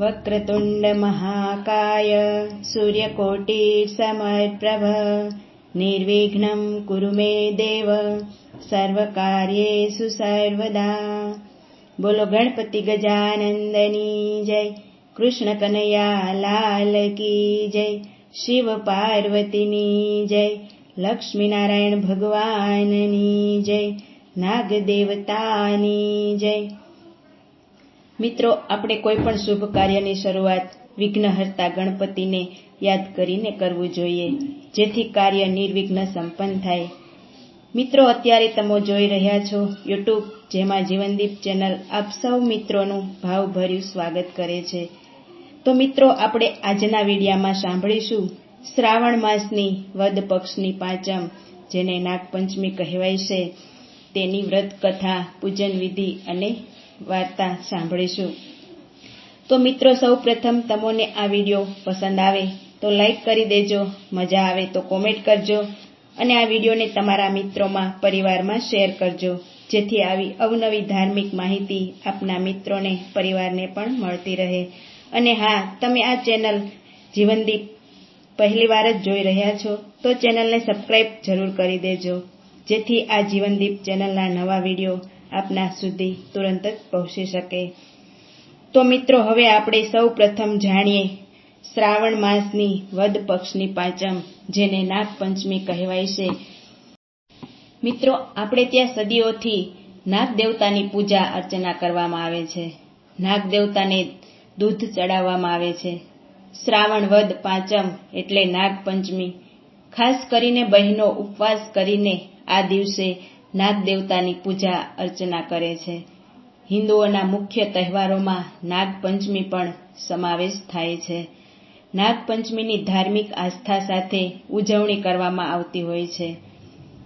वक्रतुण्डमहाकाय सूर्यकोटिसमर्प्रभ निर्विघ्नं कुरु मे देव सर्वकार्येषु सर्वदा। बोलो गणपति गजानन्दनी जय। कृष्णकनयालालकी जय। शिव शिवपार्वतिनी जय। लक्ष्मीनारायण भगवाननी जय। नागदेवतानी जय। મિત્રો, આપણે કોઈ પણ શુભ કાર્યની શરૂઆત વિઘ્નહર્તા ગણપતિને યાદ કરીને કરવું જોઈએ, જેથી કાર્ય નિર્વિઘ્ન સંપન્ન થાય. મિત્રો, અત્યારે તમે જોઈ રહ્યા છો યુટ્યુબ, જેમાં જીવનદીપ ચેનલ આપ સૌ મિત્રોનું ભાવભર્યું સ્વાગત કરે છે. તો મિત્રો, આપણે આજના વિડીયામાં સાંભળીશું શ્રાવણ માસની વદ પક્ષની પાંચમ, જેને નાગપંચમી કહેવાય છે. તેની વ્રત કથા, પૂજન વિધિ અને વાર્તા સાંભળીશું. તો મિત્રો સૌ પ્રથમ તમને આ વીડિયો પસંદ આવે તો લાઈક કરી દેજો, મજા આવે તો કોમેન્ટ કરજો અને આ વિડીયોને તમારા મિત્રોમાં, પરિવારમાં શેર કરજો. જેથી આવી અવનવી ધાર્મિક માહિતી આપના મિત્રોને, પરિવારને પણ મળતી રહે. અને હા, તમે આ ચેનલ જીવનદીપ પહેલી વાર જ જોઈ રહ્યા છો, તો ચેનલને સબસ્ક્રાઈબ જરૂર કરી દેજો. જેથી આ જીવનદીપ ચેનલના નવા વીડિયો આપના સુધી તુરંત જ પહોંચી શકે. તો મિત્રો, હવે આપણે સૌ પ્રથમ જાણીએ શ્રાવણ માસની વદ પક્ષની પાંચમ, જેને નાગપંચમી કહેવાય છે. મિત્રો, આપણે ત્યાં સદીઓથી નાગ પૂજા અર્ચના કરવામાં આવે છે. નાગ દેવતાને દૂધ ચડાવવામાં આવે છે. શ્રાવણ વદ પાંચમ એટલે નાગપંચમી. ખાસ કરીને બહેનો ઉપવાસ કરીને આ દિવસે નાગ દેવતાની પૂજા અર્ચના કરે છે. હિન્દુઓના મુખ્ય તહેવારોમાં નાગપંચમી પણ સમાવેશ થાય છે. નાગપંચમીની ધાર્મિક આસ્થા સાથે ઉજવણી કરવામાં આવતી હોય છે.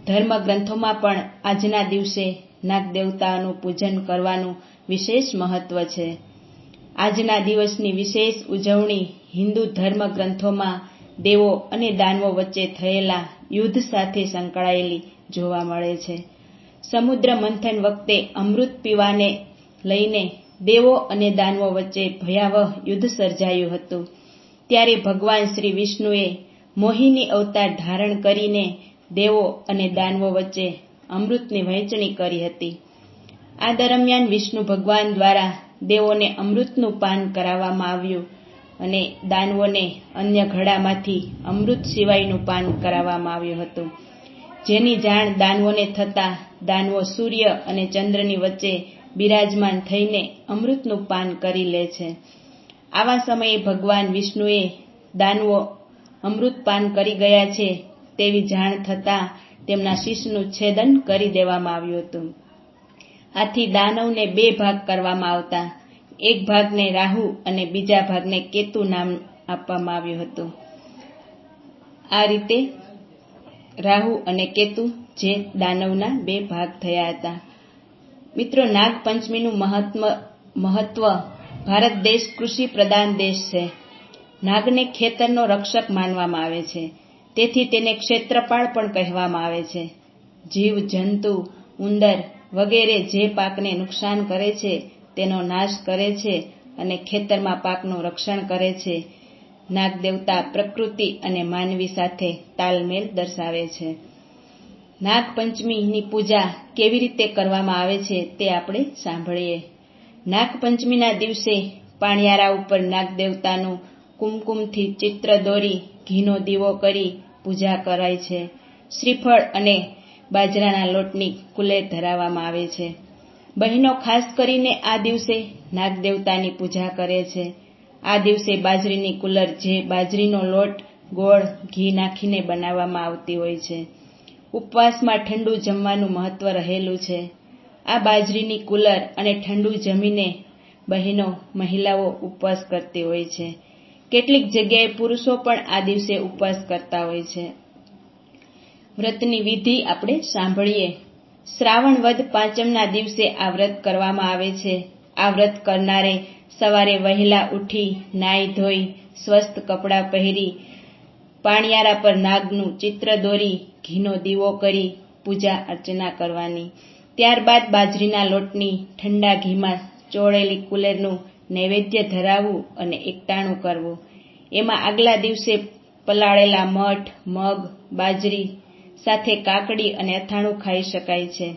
ધર્મ ગ્રંથોમાં પણ આજના દિવસે નાગ દેવતાનું પૂજન કરવાનું વિશેષ મહત્વ છે. આજના દિવસની વિશેષ ઉજવણી હિન્દુ ધર્મ ગ્રંથોમાં દેવો અને દાનવો વચ્ચે થયેલા યુદ્ધ સાથે સંકળાયેલી જોવા મળે છે. સમુદ્ર મંથન વખતે અમૃત પીવાને લઈને દેવો અને દાનવો વચ્ચે ભયાવહ યુદ્ધ સર્જાયું હતું. ત્યારે ભગવાન શ્રી વિષ્ણુએ મોહિની અવતાર ધારણ કરીને દેવો અને દાનવો વચ્ચે અમૃતની વહેંચણી કરી હતી. આ દરમિયાન વિષ્ણુ ભગવાન દ્વારા દેવોને અમૃતનું પાન કરાવવામાં આવ્યું અને દાનવોને અન્ય ઘડામાંથી અમૃત સિવાયનું પાન કરાવવામાં આવ્યું હતું. જેની જાણ દાનવોને થતાં દાનવો સૂર્ય અને ચંદ્રની વચ્ચે બિરાજમાન થઈને અમૃતનું પાન કરી લે છે. આવા સમયે ભગવાન વિષ્ણુએ દાનવો અમૃત પાન કરી ગયા છે તેવી જાણ થતાં તેમના શીશનું છેદન કરી દેવામાં આવ્યું હતું. આથી દાનવને બે ભાગ કરવામાં આવતા. એક ભાગને રાહુ અને બીજા ભાગને કેતુ નામ આપવામાં આવ્યું હતું. આ રીતે રાહુ અને કેતુ જે દાનવના બે ભાગ થયા હતા. મિત્રો, નાગપંચમીનું મહત્વ મહત્વ ભારત દેશ કૃષિ પ્રધાન દેશ છે. નાગને ખેતરનો રક્ષક માનવામાં આવે છે. તેથી તેને ક્ષેત્રપાળ પણ કહેવામાં આવે છે. જીવ, જંતુ, ઉંદર વગેરે જે પાકને નુકસાન કરે છે, તેનો નાશ કરે છે અને ખેતરમાં પાકનું રક્ષણ કરે છે. નાગ દેવતા પ્રકૃતિ અને માનવી સાથે તાલમેલ દર્શાવે છે. નાગપંચમીની પૂજા કેવી રીતે કરવામાં આવે છે તે આપણે સાંભળીએ. નાગપંચમીના દિવસે પાણિયારા ઉપર નાગદેવતાનું કુમકુમથી ચિત્ર દોરી, ઘીનો દીવો કરી પૂજા કરાય છે. શ્રીફળ અને બાજરાના લોટની કુલેર ધરાવવામાં આવે છે. બહેનો ખાસ કરીને આ દિવસે નાગદેવતાની પૂજા કરે છે. આ દિવસે બાજરીની કુલર જે બાજરીનો લોટ, ગોળ, ઘી નાખીને બનાવવામાં આવતી હોય છે. ઉપવાસમાં ઠંડુ જમવાનું મહત્વ રહેલું છે. આ બાજરીની કુલર અને ઠંડુ જમીને બહેનો, મહિલાઓ ઉપવાસ કરતી હોય છે. કેટલીક જગ્યાએ પુરુષો પણ આ દિવસે ઉપવાસ કરતા હોય છે. વ્રતની વિધિ આપણે સાંભળીએ. શ્રાવણ વદ પાંચમના દિવસે આ વ્રત કરવામાં આવે છે. આ વ્રત કરનારે સવારે વહેલા ઉઠી, નાઈ ધોઈ, સ્વસ્થ કપડાં પહેરી, પાણિયારા પર નાગનું ચિત્ર દોરી, ઘીનો દીવો કરી, પૂજા અર્ચના કરવાની. ત્યારબાદ બાજરીના લોટની ઠંડા ઘીમાં ચોળેલી કુલેરનું નૈવેદ્ય ધરાવવું અને એકટાણું કરવું. એમાં આગલા દિવસે પલાળેલા મઠ, મગ, બાજરી સાથે કાકડી અને અથાણું ખાઈ શકાય છે.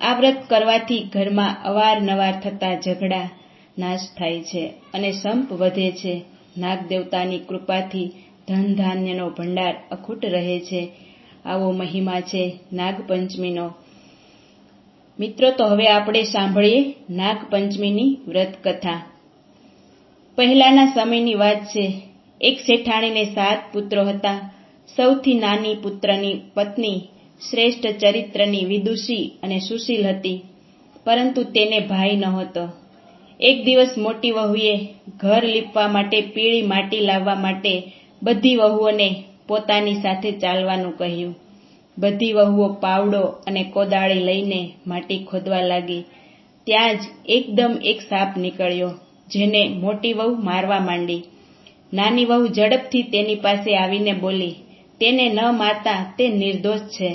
આ વ્રત કરવાથી ઘરમાં અવારનવાર થતા ઝઘડા નાશ થાય છે અને સંપ વધે છે. નાગ દેવતાની કૃપાથી ધન ધાન્યનો ભંડાર અખૂટ રહે છે. આવો મહિમા છે નાગપંચમીનો. મિત્રો, તો હવે આપણે સાંભળીએ નાગપંચમીની વ્રત કથા પહેલાના સમયની વાત છે. એક શેઠાણીને સાત પુત્રો હતા. સૌથી નાની પુત્રની પત્ની, શ્રેષ્ઠ ચરિત્રની વિદુષી અને સુશીલ હતી. પરંતુ તેને ભાઈ નહોતો. એક દિવસ મોટી વહુએ ઘર લીપવા માટે, પીળી માટી લાવવા માટે બધી વહુઓને પોતાની સાથે ચાલવાનું કહ્યું. બધી વહુઓ પાવડો અને કોદાળી લઈને માટી ખોદવા લાગી. ત્યાં જ એકદમ એક સાપ નીકળ્યો, જેને મોટી વહુ મારવા માંડી. નાની વહુ ઝડપથી તેની પાસે આવીને બોલી, તેને ન મારતા તે નિર્દોષ છે.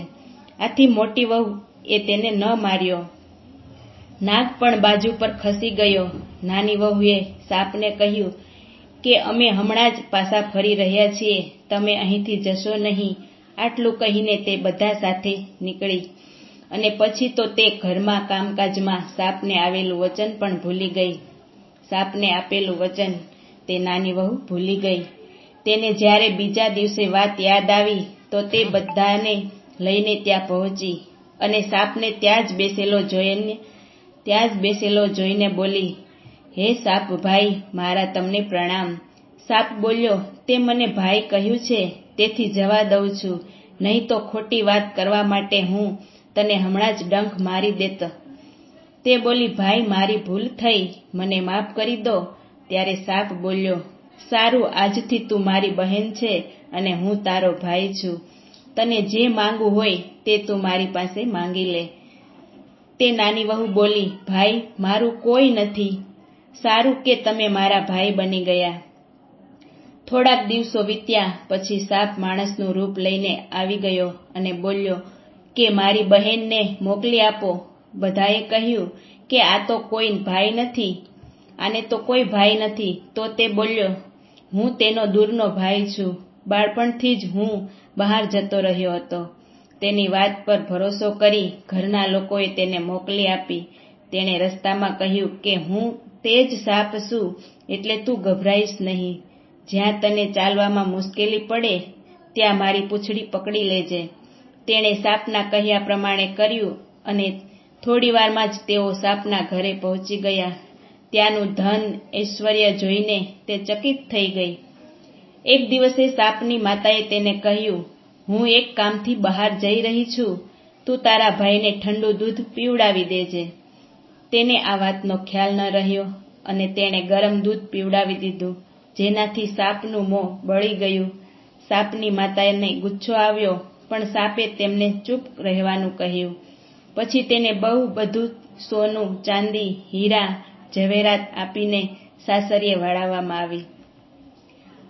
આથી મોટી વહુ એ તેને ન માર્યો. નાગ પણ બાજુ પર ખસી ગયો. નાની વહુએ સાપને કહ્યું કે, અમે હમણાં જ પાછા ફરી રહ્યા છીએ. તમે અહીંથી જશો નહીં. આટલું કહીને તે બધા સાથે નીકળી. અને પછી તો તે ઘરમાં કામકાજમાં સાપને આવેલું વચન પણ ભૂલી ગઈ. સાપને આપેલું વચન તે નાની વહુ ભૂલી ગઈ. તેને જ્યારે બીજા દિવસે વાત યાદ આવી, તો તે બધાને લઈને ત્યાં પહોંચી અને સાપને ત્યાં જ બેસેલો જોઈને ત્યાં જ બેસેલો જોઈને બોલી, હે સાપ ભાઈ, મારા તમને પ્રણામ. સાપ બોલ્યો, તે મને ભાઈ કહ્યું છે, તેથી જવા દઉં છું. નહીં તો ખોટી વાત કરવા માટે હું તને હમણાં જ ડંખ મારી દેત. તે બોલી, ભાઈ, મારી ભૂલ થઈ. મને માફ કરી દો. ત્યારે સાપ બોલ્યો, સારું, આજથી તું મારી બહેન છે અને હું તારો ભાઈ છું. તને જે માંગવું હોય તે તું મારી પાસે માંગી લે. તે નાની વહુ બોલી, ભાઈ, મારું કોઈ નથી. સારું કે તમે મારા ભાઈ બની ગયા. થોડાક દિવસો વીત્યા, પછી સાપ માણસનું રૂપ લઈને આવી ગયો અને બોલ્યો, કે મારી બહેનને મોકલી આપો. બધાએ કહ્યું કે, આ તો કોઈ ભાઈ નથી. આને તો કોઈ ભાઈ નથી. તો તે બોલ્યો, હું તેનો દૂરનો ભાઈ છું. બાળપણથી જ હું બહાર જતો રહ્યો હતો. તેની વાત પર ભરોસો કરી ઘરના લોકોએ તેને મોકલી આપી. તેણે રસ્તામાં કહ્યું કે, હું તે જ સાપ છું, એટલે તું ગભરાઈશ નહીં. જ્યાં તને ચાલવામાં મુશ્કેલી પડે, ત્યાં મારી પૂંછડી પકડી લેજે. તેણે સાપના કહ્યા પ્રમાણે કર્યું અને થોડીવારમાં જ તેઓ સાપના ઘરે પહોંચી ગયા. ત્યાંનું ધન ઐશ્વર્ય જોઈને તે ચકિત થઈ ગઈ. એક દિવસે સાપની માતાએ તેને કહ્યું હું એક કામથી બહાર જઈ રહી છું, તું તારા ભાઈને ઠંડુ દૂધ પીવડાવી દેજે. તેને આ વાતનો ખ્યાલ ન રહ્યો અને તેણે ગરમ દૂધ પીવડાવી દીધું, જેનાથી સાપનું મોં બળી ગયું. સાપની માતાને ગુચ્છો આવ્યો, પણ સાપે તેમને ચૂપ રહેવાનું કહ્યું. પછી તેને બહુ બધું સોનું, ચાંદી, હીરા, ઝવેરાત આપીને સાસરીએ વળાવવામાં આવી.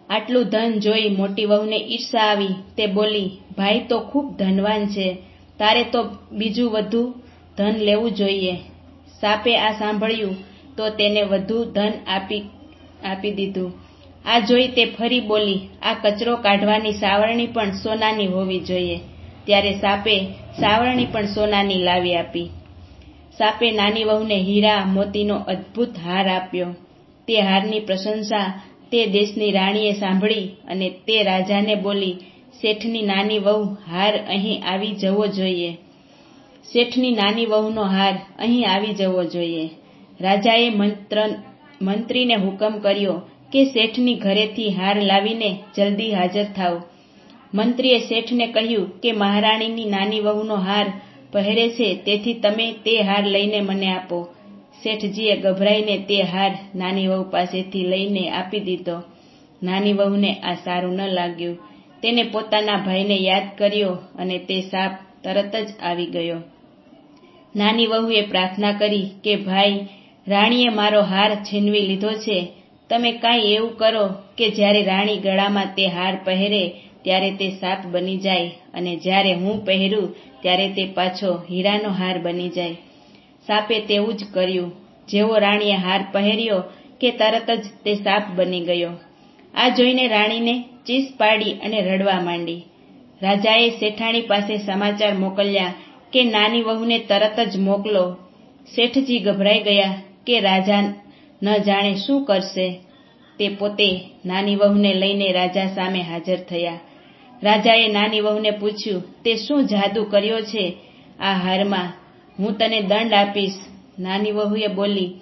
આટલું ધન જોઈ મોટી વહુને ઈર્ષા આવી. તે બોલી, ભાઈ તો ખૂબ ધનવાન છે. તારે તો બીજું વધુ ધન લેવું જોઈએ. સાપે આ સાંભળ્યું તો તેને વધુ ધન આપી આપી દીધું. આ જોઈ તે ફરી બોલી, આ કચરો કાઢવાની સાવરણી પણ સોનાની હોવી જોઈએ. ત્યારે સાપે સાવરણી પણ સોનાની લાવી આપી. સાપે નાની વહુને હીરા મોતીનો અદ્ભુત હાર આપ્યો. તે હારની પ્રશંસા તે દેશની રાણીએ સાંભળી અને તે રાજાને બોલી, શેઠની નાની વહુ, હાર અહીં આવી જવો જોઈએ. શેઠની નાની વહુનો હાર અહીં આવી જવો જોઈએ. રાજાએ મંત્ર, મંત્રીને હુકમ કર્યો કે શેઠની ઘરેથી હાર લાવીને જલ્દી હાજર થાવ. મંત્રીએ શેઠને કહ્યું કે, મહારાણીની નાની વહુનો હાર પહેરે છે, તેથી તમે તે હાર લઈને મને આપો. શેઠજીએ ગભરાઈને તે હાર નાની વહુ પાસેથી લઈને આપી દીધો. નાની વહુને આ સારું ન લાગ્યું. તેને પોતાના ભાઈને યાદ કર્યો અને તે સાપ તરત જ આવી ગયો. નાની વહુએ પ્રાર્થના કરી કે, ભાઈ, રાણીએ મારો હાર છીનવી લીધો છે. તમે કાંઈ એવું કરો કે જ્યારે રાણી ગળામાં તે હાર પહેરે ત્યારે તે સાપ બની જાય અને જ્યારે હું પહેરું ત્યારે તે પાછો હીરાનો હાર બની જાય. સાપે તેવું જ કર્યું. જેવો રાણીએ હાર પહેર્યો કે તરત જ તે સાપ બની ગયો. આ જોઈને રાણીને ચીસ પાડી અને રડવા માંડી. રાજાએ શેઠાણી પાસે સમાચાર મોકલ્યા કે નાની વહુને તરત જ મોકલો. શેઠજી ગભરાઈ ગયા કે રાજા ન જાણે શું કરશે. તે પોતે નાની વહુને લઈને રાજા સામે હાજર થયા. રાજાએ નાની વહુને પૂછ્યું, તે શું જાદુ કર્યો છે આ હારમાં? હું તને દંડ આપીશ. નાની વહુએ બોલી,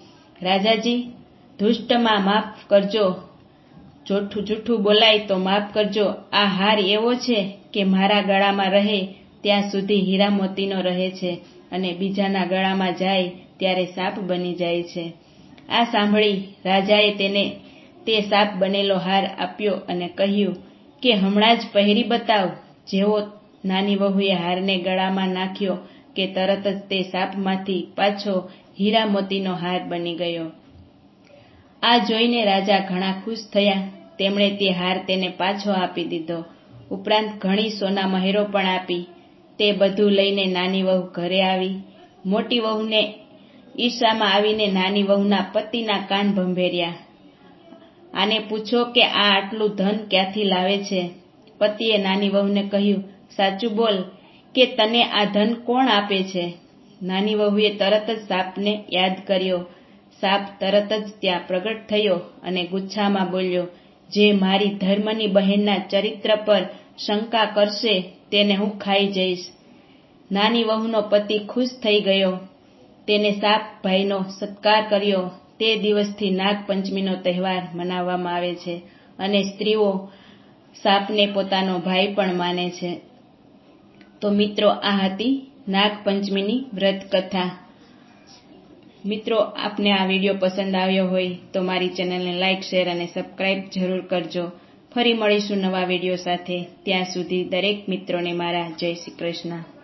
રાજાજી, ધુષ્ટમાં માફ કરજો. જોઠું જૂઠું બોલાય તો માફ કરજો. આ હાર એવો છે કે મારા ગળામાં રહે ત્યાં સુધી હીરા મોતીનો રહે છે અને બીજાના ગળામાં જાય ત્યારે સાપ બની જાય છે. આ સાંભળી રાજાએ તેને તે સાપ બનેલો હાર આપ્યો અને કહ્યું, કે હમણાં જ પહેરી બતાવ. જેવો નાની વહુએ હારને ગળામાં નાખ્યો કે તરત જ તે સાપમાંથી પાછો હીરા મોતીનો હાર બની ગયો. આ જોઈને રાજા ઘણા ખુશ થયા. તેમણે તે હાર તેને પાછો આપી દીધો. ઉપરાંત ઘણી સોના મહેરો પણ આપી. તે બધું લઈને નાની વહુ ઘરે આવી. મોટી વહુને ઈર્ષામાં આવીને નાની વહુના પતિના કાન ભંભેર્યા. આને પૂછો કે આ આટલું ધન ક્યાંથી લાવે છે? પતિએ નાની વહુને કહ્યું, સાચું બોલ કે તને આ ધન કોણ આપે છે? નાની વહુએ તરત જ સાપને યાદ કર્યો. સાપ તરત જ ત્યાં પ્રગટ થયો અને ગુચ્છામાં બોલ્યો, જે મારી ધર્મની બહેનના ચરિત્ર પર શંકા કરશે, તેને હું ખાઈ જઈશ. નાની વહુનો પતિ ખુશ થઈ ગયો. તેને સાપ ભાઈનો સત્કાર કર્યો. તે દિવસથી નાગપંચમીનો તહેવાર મનાવવામાં આવે છે અને સ્ત્રીઓ સાપને પોતાનો ભાઈ પણ માને છે. તો મિત્રો, આ હતી નાગપંચમીની વ્રત કથા મિત્રો, આપને આ વીડિયો પસંદ આવ્યો હોય તો મારી ચેનલને લાઇક શેર અને સબસ્ક્રાઇબ જરૂર કરજો. ફરી મળીશું નવા વીડિયો સાથે. ત્યાં સુધી દરેક મિત્રોને મારા જય શ્રી કૃષ્ણ.